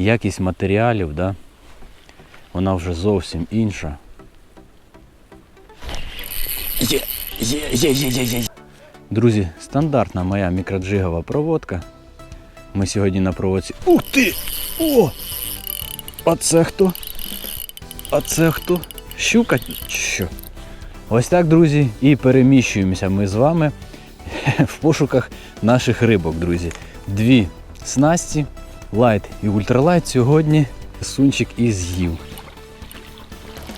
якість матеріалів, да, вона вже зовсім інша. Є, є, є, є, є, є. Друзі, стандартна моя мікроджигова проводка. Ми сьогодні на проводці. Ух ти! О! А це хто? А це хто? Щука? Що? Ось так, друзі, і переміщуємося ми з вами в пошуках наших рибок, друзі. Дві снасті, лайт і ультралайт сьогодні сунчик і з'їв.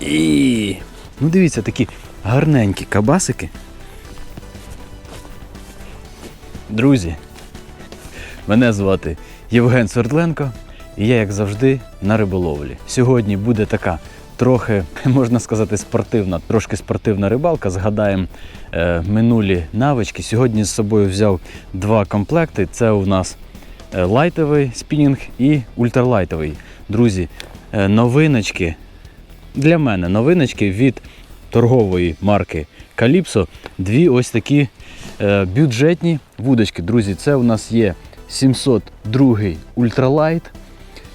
І ну дивіться, такі гарненькі кабасики. Друзі, мене звати Євген Свердленко, і я, як завжди, на риболовлі. Сьогодні буде така трохи, можна сказати, спортивна, трошки спортивна рибалка. Згадаємо е, минулі навички. Сьогодні з собою взяв два комплекти. Це у нас лайтовий спінінг і ультралайтовий. Друзі, е, новиночки для мене новиночки від торгової марки Calypso. Дві ось такі е, бюджетні вудочки. Друзі, це у нас є 702 ультралайт.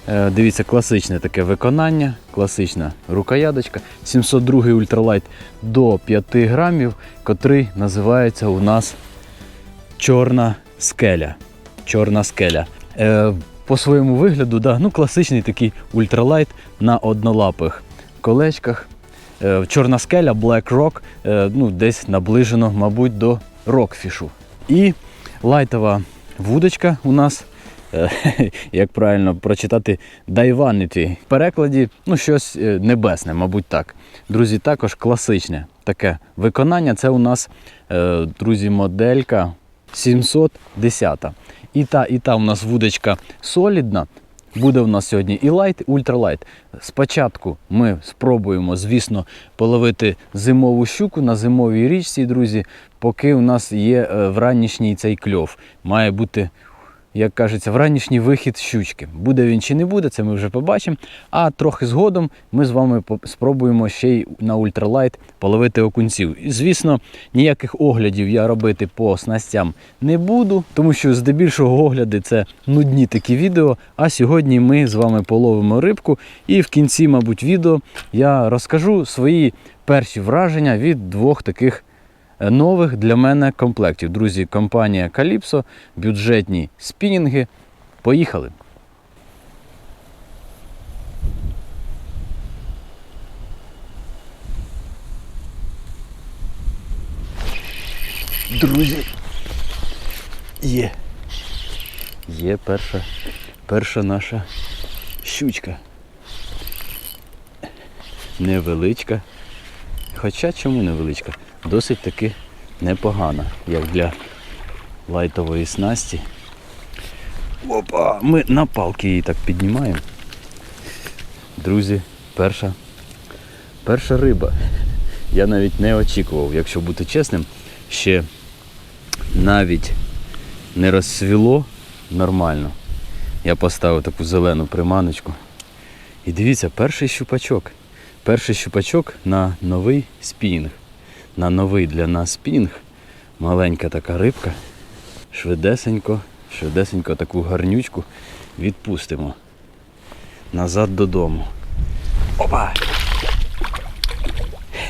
Е, дивіться, класичне таке виконання, класична рукоядочка. 702 ультралайт до 5 грамів, котрий називається у нас Чорна скеля. Чорна скеля. Е, по своєму вигляду, да, ну, класичний такий ультралайт на однолапих колечках. Е, Чорна скеля, Black Rock, е, ну, десь наближено, мабуть, до рокфішу. І лайтова вудочка у нас, е, як правильно прочитати, Daivanity. В перекладі ну, щось е, небесне, мабуть, так. Друзі, також класичне таке виконання. Це у нас, е, друзі, моделька 710. І та, і та у нас вудочка солідна. Буде у нас сьогодні і лайт, і ультралайт. Спочатку ми спробуємо, звісно, половити зимову щуку на зимовій річці, друзі, поки у нас є в вранішній цей кльов. Має бути, як кажеться, вранішній вихід щучки. Буде він чи не буде, це ми вже побачимо. А трохи згодом ми з вами спробуємо ще й на ультралайт половити окунців. І, звісно, ніяких оглядів я робити по снастям не буду, тому що здебільшого огляди це нудні такі відео. А сьогодні ми з вами половимо рибку, і в кінці, мабуть, відео я розкажу свої перші враження від двох таких нових для мене комплектів. Друзі, компанія Calypso, бюджетні спінінги. Поїхали! Друзі, є. Є перша, перша наша щучка. Невеличка. Хоча чому невеличка? Досить таки непогана, як для лайтової снасті. Опа! Ми на палки її так піднімаємо. Друзі, перша, перша риба. Я навіть не очікував, якщо бути чесним, ще навіть не розсвіло нормально. Я поставив таку зелену приманочку. І дивіться, перший щупачок. Перший щупачок на новий спінінг. На новий для нас спінінг. Маленька така рибка. Швидесенько, швидесенько таку гарнючку відпустимо. Назад додому. Опа!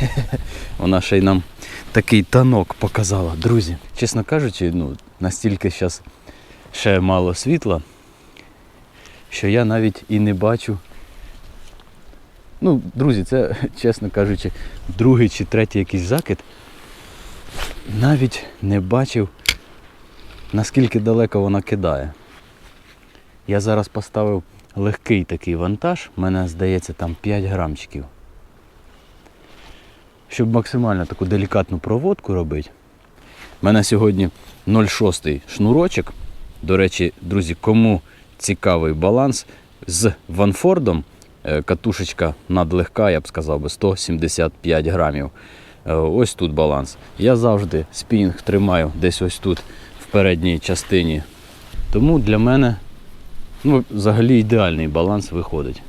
Вона ще й нам такий танок показала, друзі. Чесно кажучи, ну, настільки зараз ще мало світла, що я навіть і не бачу. Ну, друзі, це, чесно кажучи, другий чи третій якийсь закид. Навіть не бачив, наскільки далеко вона кидає. Я зараз поставив легкий такий вантаж, мене здається там 5 грамчиків. Щоб максимально таку делікатну проводку робити. У мене сьогодні 0,6 шнурочок. До речі, друзі, кому цікавий баланс з Ванфордом, катушечка надлегка, я б сказав би 175 грамів. Е, Ось тут баланс. Я завжди спінінг тримаю десь ось тут, в передній частині. Тому для мене ну, взагалі ідеальний баланс виходить.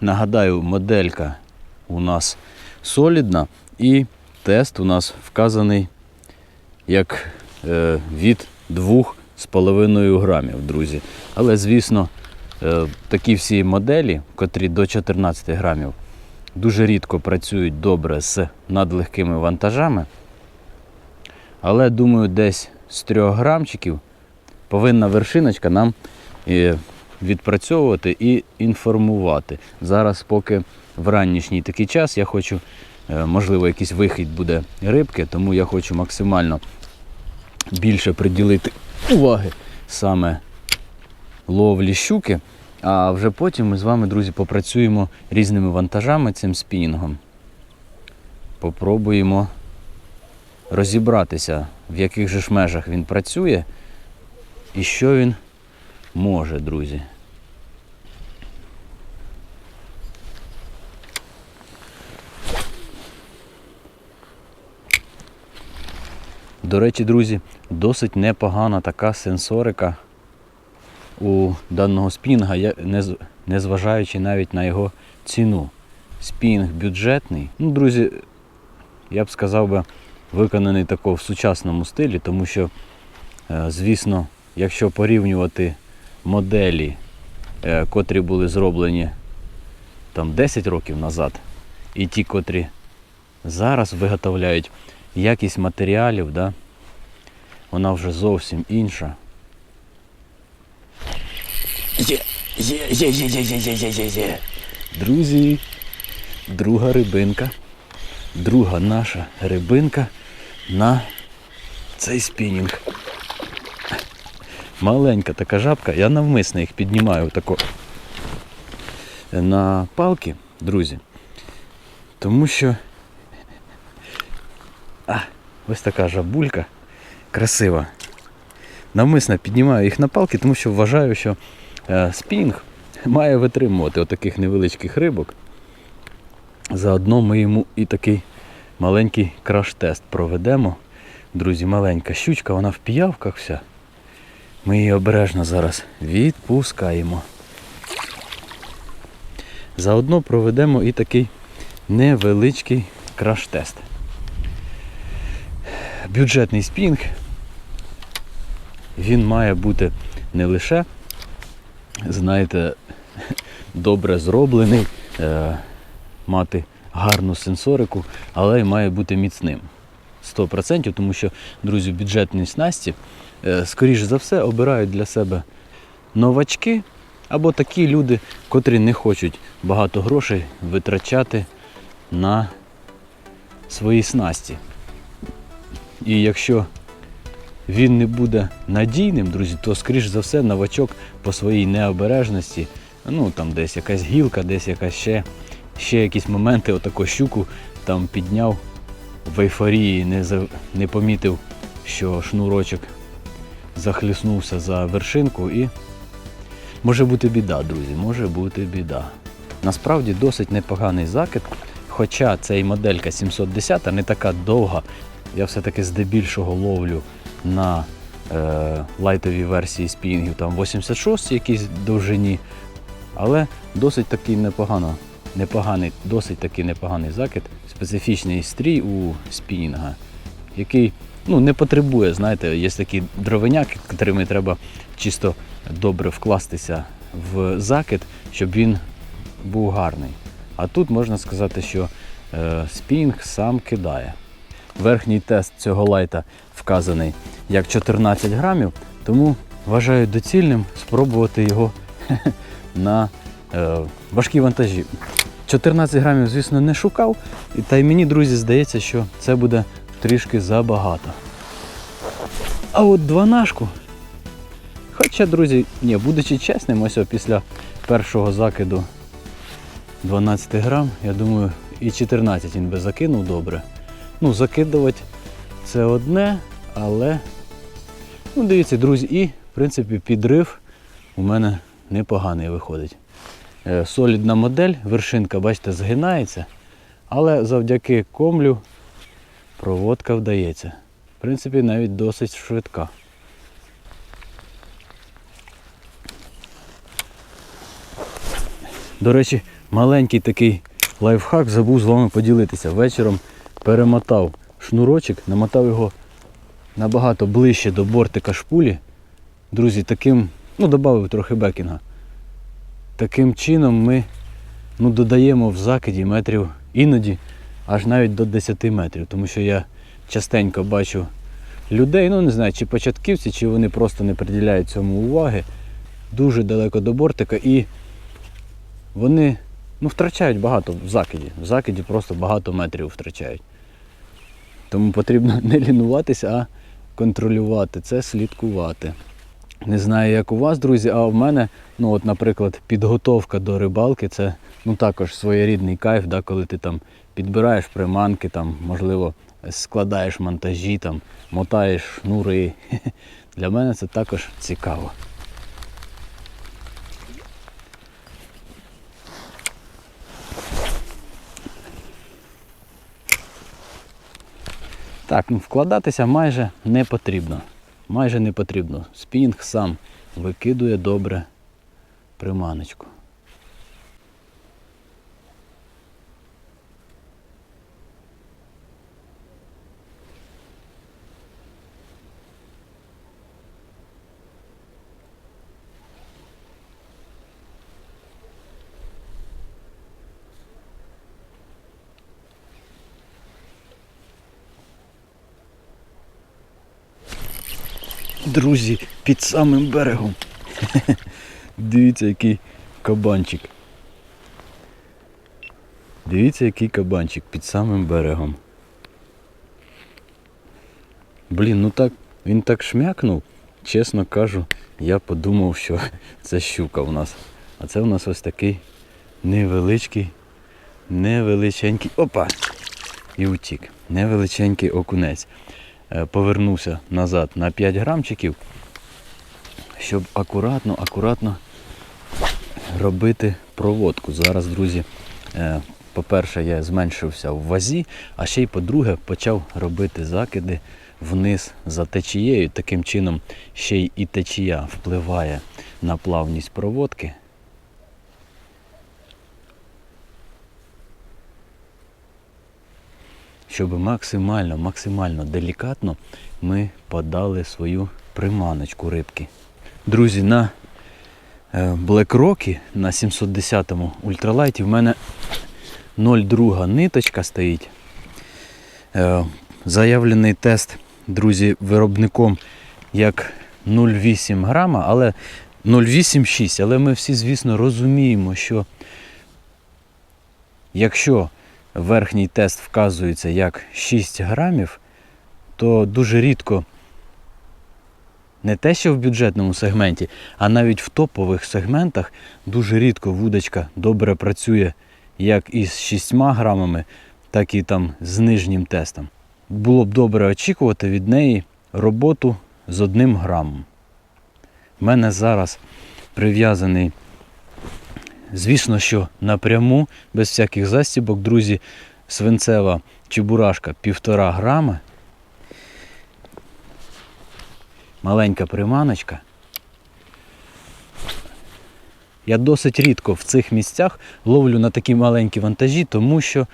Нагадаю, моделька у нас солідна і тест у нас вказаний як е, від 2 з половиною грамів, друзі. Але, звісно, е, такі всі моделі, котрі до 14 грамів, дуже рідко працюють добре з надлегкими вантажами. Але думаю, десь з 3 грамчиків повинна вершиночка нам е, відпрацьовувати і інформувати. Зараз, поки в ранішній такий час, я хочу, е, можливо, якийсь вихід буде рибки, тому я хочу максимально більше приділити уваги саме ловлі щуки. А вже потім ми з вами, друзі, попрацюємо різними вантажами цим спінінгом. Попробуємо розібратися, в яких же ж межах він працює і що він може, друзі. До речі, друзі, досить непогана така сенсорика у даного спінга, незважаючи навіть на його ціну. Спінг бюджетний. Ну, друзі, я б сказав би, виконаний тако в сучасному стилі, тому що, е, звісно, якщо порівнювати моделі, е, котрі були зроблені там 10 років назад, і ті, котрі зараз виготовляють якість матеріалів, да, вона вже зовсім інша. Є, є, є, є, є, є, є, є, є. Друзі, друга рибинка. Друга наша рибинка на цей спінінг. Маленька така жабка, я навмисно їх піднімаю тако на палки, друзі. Тому що ось така жабулька красива. Навмисно піднімаю їх на палки, тому що вважаю, що е, спінг має витримувати отаких невеличких рибок. Заодно ми йому і такий маленький краш-тест проведемо. Друзі, маленька щучка, вона в піявках вся. Ми її обережно зараз відпускаємо. Заодно проведемо і такий невеличкий краш-тест. Бюджетний спінг. Він має бути не лише, знаєте, добре зроблений, е, мати гарну сенсорику, але й має бути міцним. 100%, тому що, друзі, бюджетні снасті, е, скоріш за все, обирають для себе новачки або такі люди, котрі не хочуть багато грошей витрачати на свої снасті. І якщо він не буде надійним, друзі, то скоріш за все новачок по своїй необережності, ну там десь якась гілка, десь якась ще, ще якісь моменти, отаку щуку там підняв в ейфорії, не, за, не помітив, що шнурочок захліснувся за вершинку і може бути біда, друзі, може бути біда. Насправді досить непоганий закид, хоча цей моделька 710 не така довга. Я все-таки здебільшого ловлю на е, лайтовій версії спінгів, там 86 якійсь довжині. Але досить такий непогано, непоганий, досить такий непоганий закид, специфічний стрій у спінінга, який ну, не потребує, знаєте, є такі дровиняки, котрими треба чисто добре вкластися в закид, щоб він був гарний. А тут можна сказати, що е, спінг сам кидає. Верхній тест цього лайта вказаний як 14 грамів, тому вважаю доцільним спробувати його на е, важкі вантажі. 14 грамів, звісно, не шукав, та й мені, друзі, здається, що це буде трішки забагато. А от дванашку. Хоча, друзі, ні, будучи чесним, ось після першого закиду 12 грам, я думаю, і 14 він би закинув добре. Ну, закидувати це одне, але ну, дивіться, друзі, і в принципі підрив у мене непоганий виходить. Е, Солідна модель, вершинка, бачите, згинається, але завдяки комлю проводка вдається. В принципі, навіть досить швидка. До речі, маленький такий лайфхак забув з вами поділитися. Вечором перемотав шнурочок, намотав його набагато ближче до бортика шпулі, Друзі, таким, ну, додав трохи бекінга. Таким чином ми ну, додаємо в закиді метрів іноді аж навіть до 10 метрів. Тому що я частенько бачу людей, ну не знаю, чи початківці, чи вони просто не приділяють цьому уваги. Дуже далеко до бортика і вони ну, втрачають багато в закиді. В закиді просто багато метрів втрачають. Тому потрібно не лінуватися, а контролювати це, слідкувати. Не знаю, як у вас, друзі, а в мене, ну от, наприклад, підготовка до рибалки це ну, також своєрідний кайф, да, коли ти там підбираєш приманки, там, можливо, складаєш монтажі, там, мотаєш шнури. Для мене це також цікаво. Так, ну вкладатися майже не потрібно. Майже не потрібно. Спінінг сам викидує добре приманочку. Друзі, під самим берегом. Дивіться, який кабанчик. Дивіться, який кабанчик під самим берегом. Блін, ну так, він так шмякнув. Чесно кажу, я подумав, що це щука у нас. А це у нас ось такий невеличкий, невеличенький. Опа! І утік. Невеличенький окунець. Е, Повернувся назад на 5 грамчиків, щоб акуратно, акуратно робити проводку. Зараз, друзі, е, по-перше, я зменшився в вазі, а ще й по-друге, почав робити закиди вниз за течією. Таким чином ще й і течія впливає на плавність проводки. Щоб максимально, максимально делікатно ми подали свою приманочку рибки. Друзі, на е, Black Rocky на 710-му ультралайті в мене 0,2 ниточка стоїть. Е, Заявлений тест, друзі, виробником як 0,8 грама, але 0,86, але ми всі, звісно, розуміємо, що якщо верхній тест вказується як 6 грамів, то дуже рідко не те, що в бюджетному сегменті, а навіть в топових сегментах дуже рідко вудочка добре працює як із 6 грамами, так і там з нижнім тестом. Було б добре очікувати від неї роботу з одним грамом. У мене зараз прив'язаний, звісно, що напряму, без всяких застібок, друзі, свинцева чебурашка півтора грама. Маленька приманочка. Я досить рідко в цих місцях ловлю на такі маленькі вантажі, тому що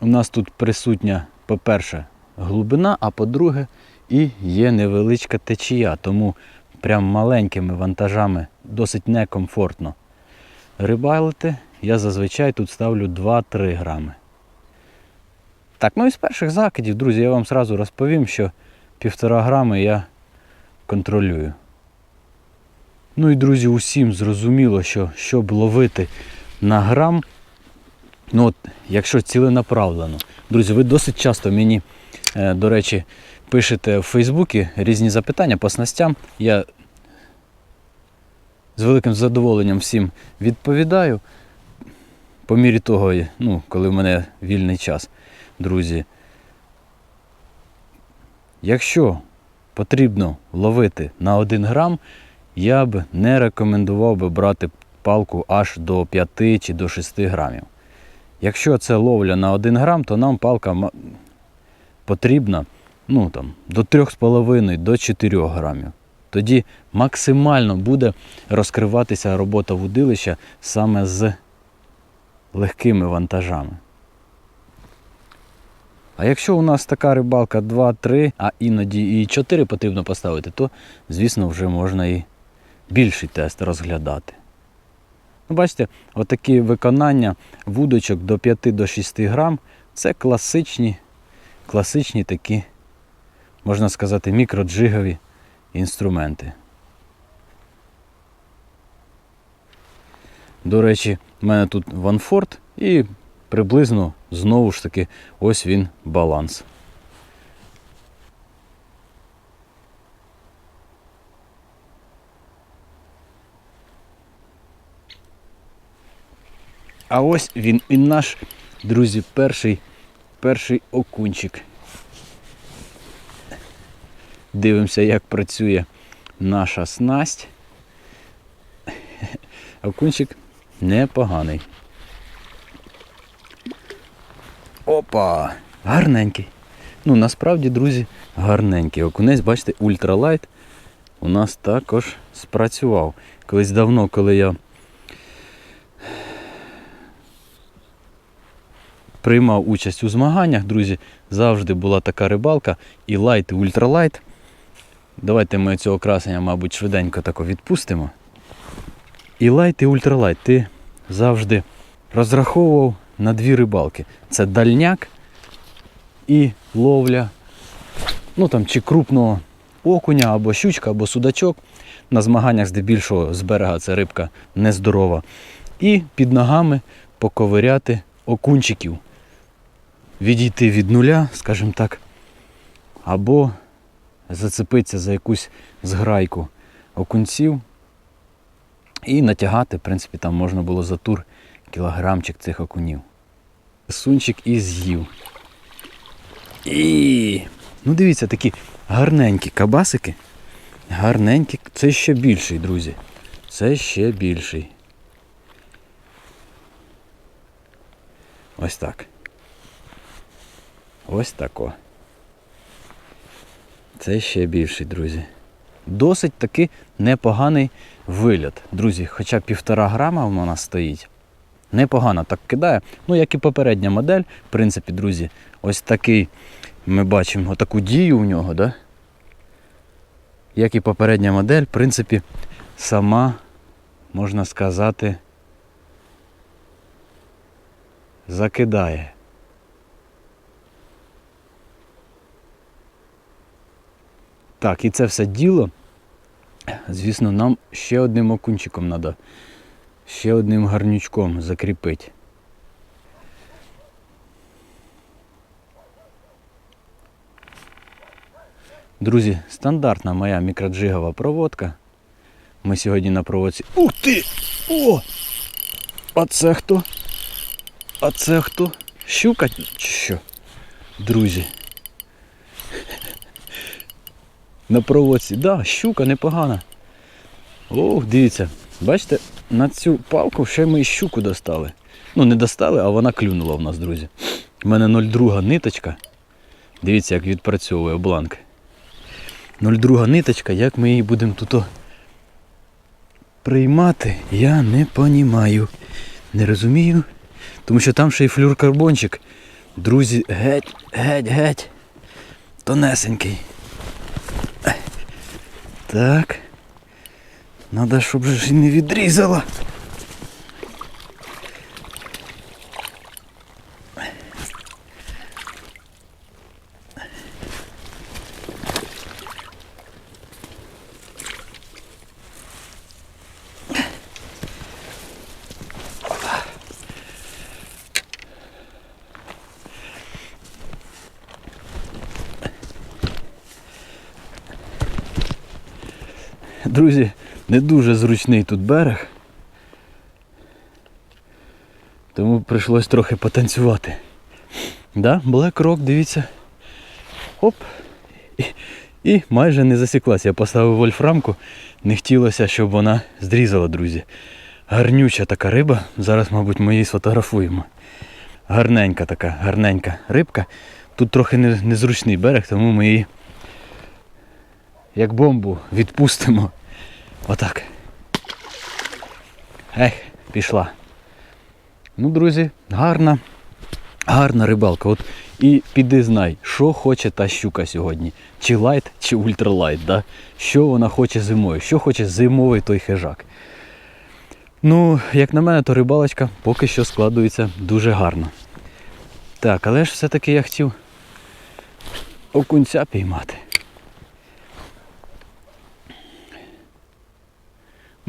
у нас тут присутня, по-перше, глибина, а по-друге, і є невеличка течія, тому прям маленькими вантажами досить некомфортно рибалити. Я зазвичай тут ставлю 2-3 грами. Так, ну і з перших закидів, друзі, я вам сразу розповім, що півтора грами я контролюю. Ну і друзі, усім зрозуміло, що щоб ловити на грам, ну от, якщо ціленаправлено. Друзі, ви досить часто мені, е, до речі, пишете в Фейсбуці різні запитання по снастям. Я з великим задоволенням всім відповідаю. По мірі того, ну, коли в мене вільний час, друзі. Якщо потрібно ловити на 1 грам, я б не рекомендував би брати палку аж до 5 чи до 6 грамів. Якщо це ловля на 1 грам, то нам палка потрібна ну, там, до 3,5 до 4 грамів. Тоді максимально буде розкриватися робота вудилища саме з легкими вантажами. А якщо у нас така рибалка 2-3, а іноді і 4 потрібно поставити, то, звісно, вже можна і більший тест розглядати. Ну, бачите, отакі виконання вудочок до 5-6 грам це класичні, класичні такі, можна сказати, мікроджигові інструменти. До речі, в мене тут ванфорд і приблизно знову ж таки ось він баланс. А ось він і наш, друзі, перший, перший окунчик. Дивимося, як працює наша снасть. Окунчик непоганий. Опа! Гарненький. Ну, насправді, друзі, гарненький. Окунець, бачите, ультралайт у нас також спрацював. Колись давно, коли я приймав участь у змаганнях, друзі, завжди була така рибалка і лайт, і ультралайт. Давайте ми цього красення, мабуть, швиденько тако відпустимо. І лайт, і ультралайт. Ти завжди розраховував на дві рибалки. Це дальняк і ловля. Ну там чи крупного окуня, або щучка, або судачок. На змаганнях здебільшого з берега це рибка нездорова. І під ногами поковиряти окунчиків. Відійти від нуля, скажімо так, або зацепитися за якусь зграйку окунців і натягати, в принципі, там можна було за тур кілограмчик цих окунів. Сунчик і з'їв. І. Ну дивіться, такі гарненькі кабасики. Гарненькі. Це ще більший, друзі. Це ще більший. Ось так. Ось тако. Це ще більший, друзі. Досить таки непоганий вигляд. Друзі, хоча півтора грама в нас стоїть. Непогано так кидає. Ну, як і попередня модель, в принципі, друзі, ось такий ми бачимо таку дію у нього, да? як і попередня модель, в принципі, сама, можна сказати, закидає. Так, і це все діло. Звісно, нам ще одним окунчиком треба, ще одним гарнючком закріпити. Друзі, стандартна моя мікроджигова проводка. Ми сьогодні на проводці. Ух ти! О! А це хто? А це хто? Щука чи що? Друзі. На проводці. Да, щука непогана. Ох, дивіться, бачите, на цю палку ще ми і щуку достали. Ну, не достали, а вона клюнула в нас, друзі. У мене 0,2 ниточка. Дивіться, як відпрацьовує бланк. 0,2 ниточка, як ми її будемо тут приймати, я не понімаю. Не розумію. Тому що там ще й флюркарбончик. Друзі, геть, геть, геть. Тонесенький. Так. Надо, щоб ж і не відрізала. Друзі, не дуже зручний тут берег. Тому прийшлось трохи потанцювати. Да, Black Rock, дивіться. Оп. І, і майже не засіклася. Я поставив вольфрамку, не хотілося, щоб вона зрізала, друзі. Гарнюча така риба. Зараз, мабуть, ми її сфотографуємо. Гарненька така, гарненька рибка. Тут трохи незручний берег, тому ми її як бомбу відпустимо. Отак. Ех, пішла. Ну, друзі, гарна, гарна рибалка. От І піди знай, що хоче та щука сьогодні. Чи лайт, чи ультралайт, да? що вона хоче зимою, що хоче зимовий той хижак. Ну, як на мене, то рибалочка поки що складується дуже гарно. Так, але ж все-таки я хотів окунця піймати.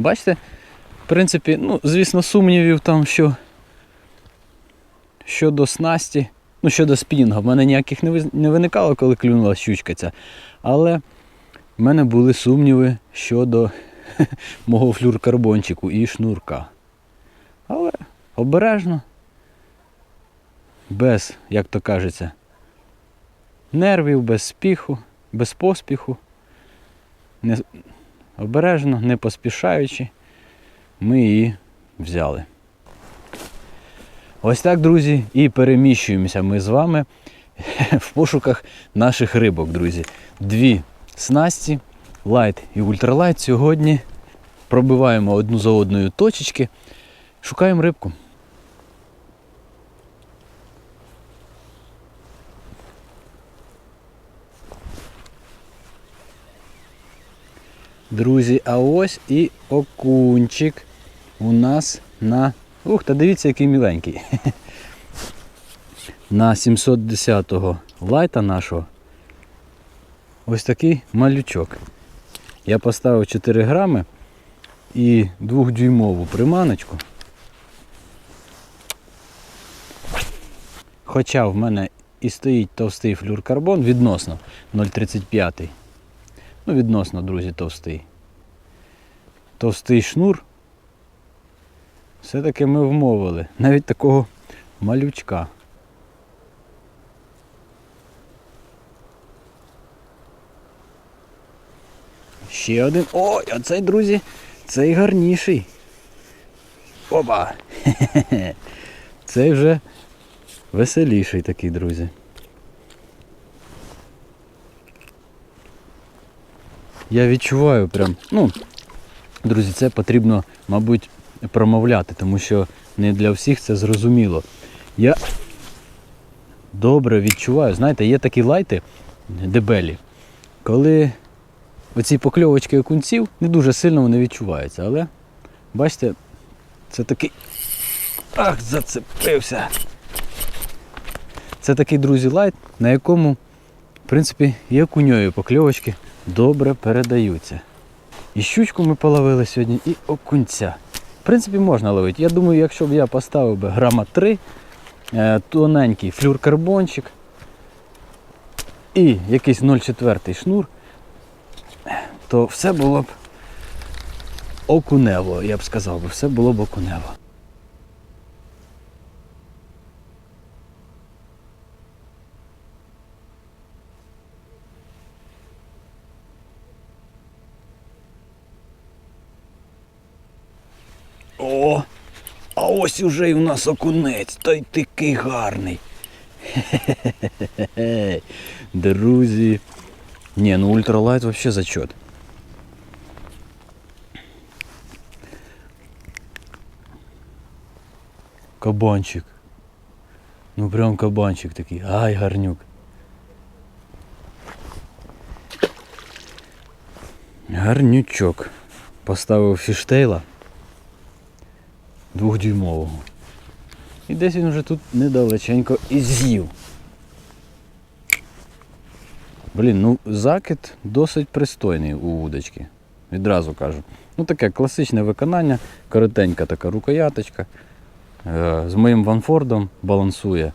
Бачите, в принципі, ну, звісно, сумнівів там, що щодо снасті, ну, щодо спінга, в мене ніяких не виникало, коли клюнула щучка ця. Але в мене були сумніви щодо мого флюркарбончику і шнурка. Але обережно, без, як то кажеться, нервів, без спіху, без поспіху, не, обережно, не поспішаючи, ми її взяли. Ось так, друзі, і переміщуємося ми з вами в пошуках наших рибок, друзі. Дві снасті, лайт і ультралайт. Сьогодні пробиваємо одну за одною точечки, шукаємо рибку. Друзі, а ось і окунчик у нас на. Ух, та дивіться, який міленький. На 710-го лайта нашого. Ось такий малючок. Я поставив 4 грами і 2-дюймову приманочку. Хоча в мене і стоїть товстий флюркарбон відносно 0,35. Ну, відносно, друзі, товстий. Товстий шнур. Все-таки ми вмовили. Навіть такого малючка. Ще один. Ой, а цей, друзі, цей гарніший. Опа! Цей вже веселіший такий, друзі. Я відчуваю прям, ну, друзі, це потрібно, мабуть, промовляти, тому що не для всіх це зрозуміло. Я добре відчуваю, знаєте, є такі лайти дебелі, коли оці покльовочки окунців не дуже сильно вони відчуваються, але бачите, це такий. Ах, зацепився! Це такий, друзі, лайт, на якому, в принципі, і окуньої покльовочки добре передаються. І щучку ми половили сьогодні, і окунця. В принципі, можна ловити. Я думаю, якщо б я поставив би грама 3, е, тоненький флюркарбончик і якийсь 0,4 шнур, то все було б окунево, я б сказав все було б окунево. ось уже й у нас окунець, та й такий гарний. Хе-хе-хе-хе. Друзі. Ні, ну ультралайт вообще зачет. Кабанчик. Ну прям кабанчик такий. Ай, гарнюк. Гарнючок. Поставив фіштейла Двохдюймового. І десь він вже тут недалеченько і з'їв. Блін, ну закид досить пристойний у вудочки. Відразу кажу. Ну таке класичне виконання, коротенька така рукояточка. Е, З моїм ванфордом балансує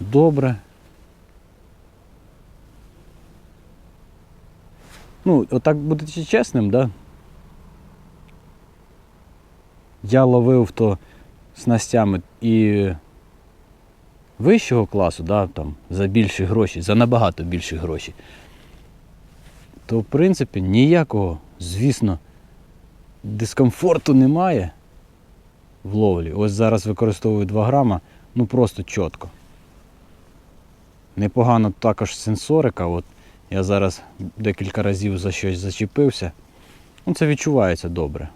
добре. Ну, отак будучи чесним, да? Я ловив то снастями і вищого класу, да, там, за більші гроші, за набагато більші гроші, то в принципі ніякого, звісно, дискомфорту немає в ловлі. Ось зараз використовую 2 грама, ну просто чітко. Непогано також сенсорика. От я зараз декілька разів за щось зачепився. Ну, це відчувається добре.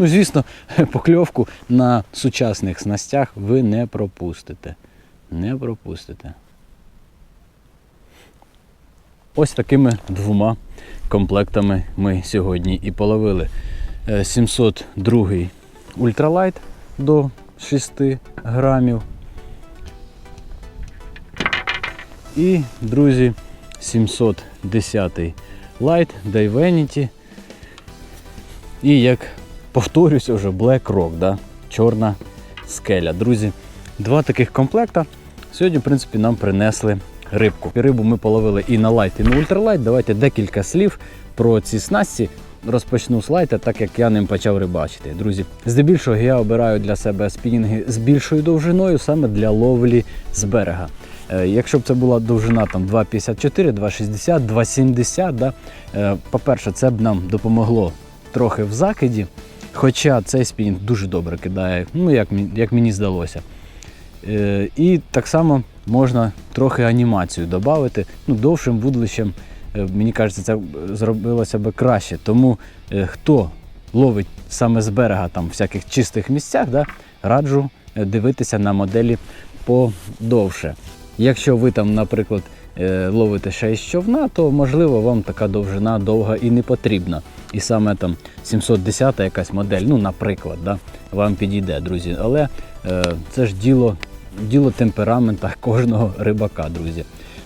Ну, звісно, покльовку на сучасних снастях ви не пропустите. Не пропустите. Ось такими двома комплектами ми сьогодні і половили. Е, 702 ультралайт до 6 грамів. І, друзі, 710 Light Divinity. І як повторюся вже Black Rock, да? чорна скеля. Друзі, два таких комплекта. Сьогодні, в принципі, нам принесли рибку. Рибу ми половили і на лайт, і на ультралайт. Давайте декілька слів про ці снасті. Розпочну з лайта, так як я ним почав рибачити. Друзі, здебільшого я обираю для себе спінінги з більшою довжиною саме для ловлі з берега. Е, Якщо б це була довжина там 2,54, 2,60, 2,70, да, е, по-перше, це б нам допомогло трохи в закиді. Хоча цей спінінг дуже добре кидає, ну як, як мені здалося. Е, І так само можна трохи анімацію додати. Ну, довшим вудлищем, е, мені кажеться, це зробилося би краще. Тому е, хто ловить саме з берега там всяких чистих місцях, да, раджу е, дивитися на моделі подовше. Якщо ви там, наприклад, ловите ще із човна, то можливо вам така довжина довга і не потрібна. І саме там 710 якась модель, ну, наприклад, да, вам підійде, друзі. Але е, це ж діло, діло темперамента кожного рибака, друзі.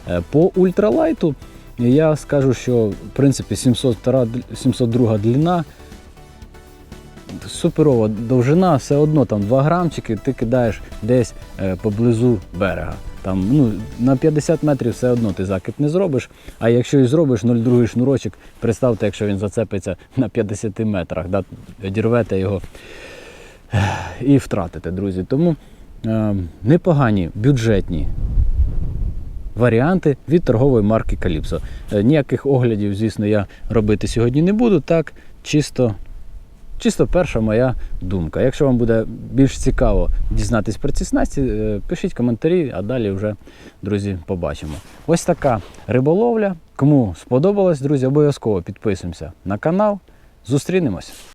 Е, по ультралайту я скажу, що в принципі 702, 702 длина. Суперова довжина, все одно там 2 грамчики ти кидаєш десь е, поблизу берега. Там, ну, на 50 метрів все одно ти закид не зробиш. А якщо і зробиш 0,2 шнурочок, представте, якщо він зацепиться на 50 метрах, да, дірвете його і втратите, друзі. Тому е, непогані бюджетні варіанти від торгової марки Calypso. Е, ніяких оглядів, звісно, я робити сьогодні не буду. Так, чисто Чисто перша моя думка. Якщо вам буде більш цікаво дізнатись про ці снасті, е, пишіть коментарі, а далі вже, друзі, побачимо. Ось така риболовля. Кому сподобалось, друзі, обов'язково підписуємося на канал. Зустрінемось!